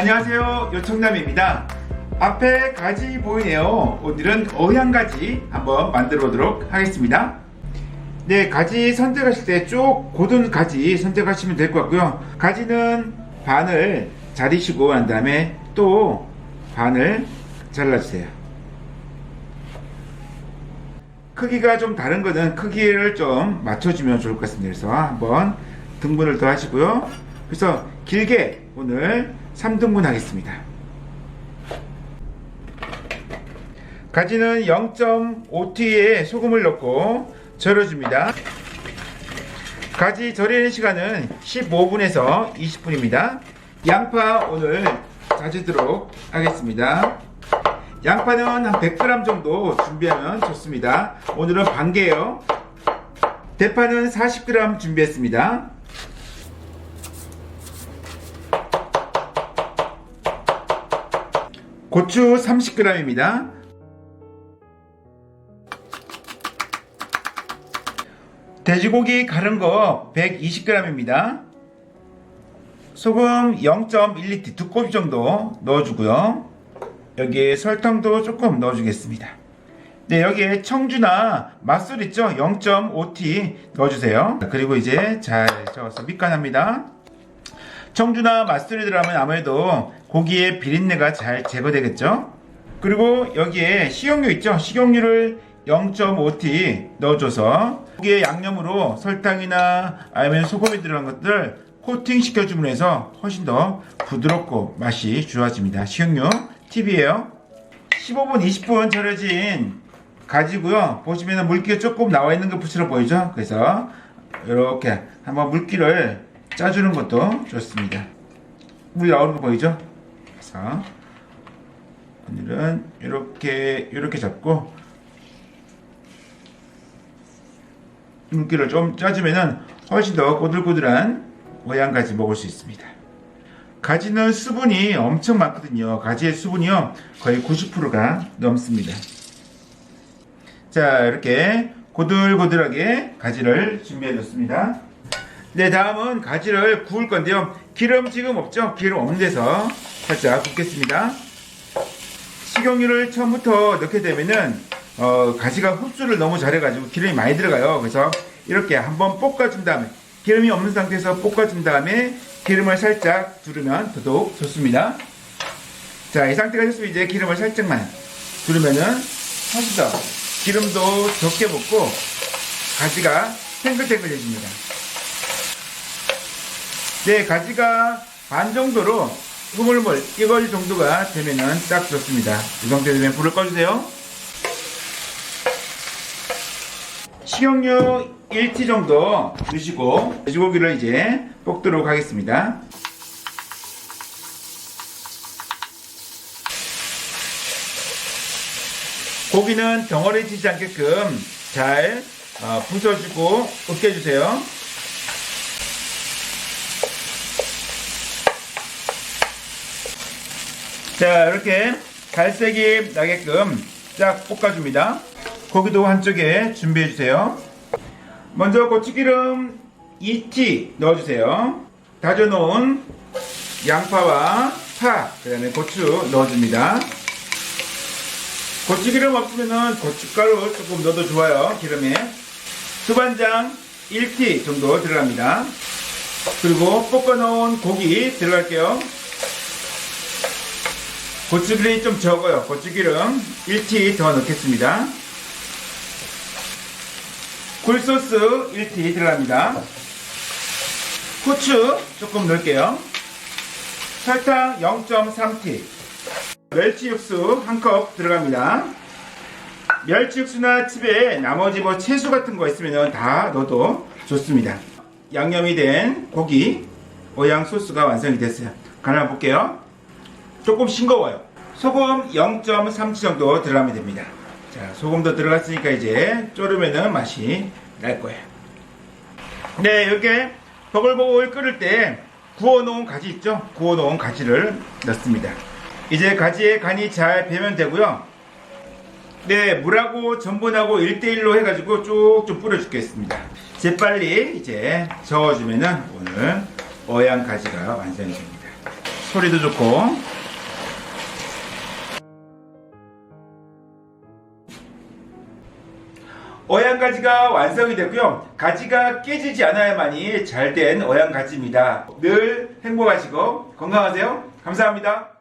안녕하세요. 요청남입니다. 앞에 가지 보이네요. 오늘은 어향가지 한번 만들어 보도록 하겠습니다. 네 가지 선택하실 때 쭉 고든 가지 선택하시면 될 것 같고요. 가지는 반을 자르시고 난 다음에 또 반을 잘라주세요. 크기가 좀 다른 거는 크기를 좀 맞춰주면 좋을 것 같습니다. 그래서 한번 등분을 더 하시고요. 그래서 길게 오늘 3등분 하겠습니다. 가지는 0.5T에 소금을 넣고 절여줍니다. 가지 절이는 시간은 15분에서 20분입니다. 양파 오늘 다지도록 하겠습니다. 양파는 한 100g 정도 준비하면 좋습니다. 오늘은 반 개요. 대파는 40g 준비했습니다. 고추 30g입니다. 돼지고기 가른 거 120g입니다. 소금 0.1리터 두 꼬집 정도 넣어주고요. 여기에 설탕도 조금 넣어주겠습니다. 네, 여기에 청주나 맛술 있죠? 0.5T 넣어주세요. 그리고 이제 잘 저어서 밑간합니다. 청주나 맛술이 들어가면 아무래도 고기의 비린내가 잘 제거되겠죠. 그리고 여기에 식용유 있죠. 식용유를 0.5T 넣어줘서 고기의 양념으로 설탕이나 아니면 소금이 들어간 것들 코팅 해서 훨씬 더 부드럽고 맛이 좋아집니다. 식용유 팁이에요. 15분, 20분 절여진 가지고요. 보시면 물기가 조금 나와 있는 것처럼 보이죠? 그래서 이렇게 한번 물기를 짜주는 것도 좋습니다. 물 나오는 거 보이죠? 그래서 오늘은 이렇게 이렇게 잡고 물기를 좀 짜주면은 훨씬 더 꼬들꼬들한 모양가지 먹을 수 있습니다. 가지는 수분이 엄청 많거든요. 가지의 수분이요 거의 90%가 넘습니다. 자 이렇게 고들고들하게 가지를 준비해 줬습니다. 네, 다음은 가지를 구울 건데요. 기름 지금 없죠? 기름 없는 데서 살짝 굽겠습니다. 식용유를 처음부터 넣게 되면은 어, 가지가 흡수를 너무 잘해가지고 기름이 많이 들어가요. 그래서 이렇게 한번 볶아준 다음에 기름이 없는 상태에서 볶아준 다음에 기름을 살짝 두르면 더더욱 좋습니다. 자, 이 상태가 됐으면 이제 기름을 살짝만 두르면은 훨씬 더 기름도 적게 볶고 가지가 탱글탱글해집니다. 네, 가지가 반 정도로 흐물흐물 이걸 정도가 되면은 딱 좋습니다. 이 상태 되면 불을 꺼주세요. 식용유 1티 정도 넣으시고 돼지고기를 이제 볶도록 하겠습니다. 고기는 덩어리 튀지 않게끔 잘 어, 부숴주고 으깨주세요. 자 이렇게 갈색이 나게끔 쫙 볶아줍니다. 고기도 한쪽에 준비해 주세요. 먼저 고추기름 2티 넣어주세요. 다져놓은 양파와 파 그 다음에 고추 넣어줍니다. 고추기름 없으면 고춧가루 조금 넣어도 좋아요 기름에. 두반장 1티 정도 들어갑니다. 그리고 볶아놓은 고기 들어갈게요 고추기름이 좀 적어요. 고추기름 1티 더 넣겠습니다. 굴소스 1티 들어갑니다. 후추 조금 넣을게요. 설탕 0.3티. 멸치 육수 한 컵 들어갑니다. 멸치 육수나 집에 나머지 뭐 채소 같은 거 있으면 다 넣어도 좋습니다. 양념이 된 고기 오양 소스가 완성이 됐어요. 간을 볼게요. 조금 싱거워요. 소금 0.3치 정도 들어가면 됩니다. 자, 소금도 들어갔으니까 이제 졸으면은 맛이 날 거예요. 네, 이렇게 버글버글 끓을 때 구워놓은 가지 있죠? 구워놓은 가지를 넣습니다. 이제 가지에 간이 잘 배면 되고요. 네, 물하고 전분하고 1대1로 해가지고 쭉쭉 뿌려주겠습니다. 재빨리 이제 저어주면은 오늘 어양 가지가 완성이 됩니다. 소리도 좋고. 어양가지가 완성이 됐고요. 가지가 깨지지 않아야만이 잘된 어양가지입니다. 늘 행복하시고 건강하세요. 감사합니다.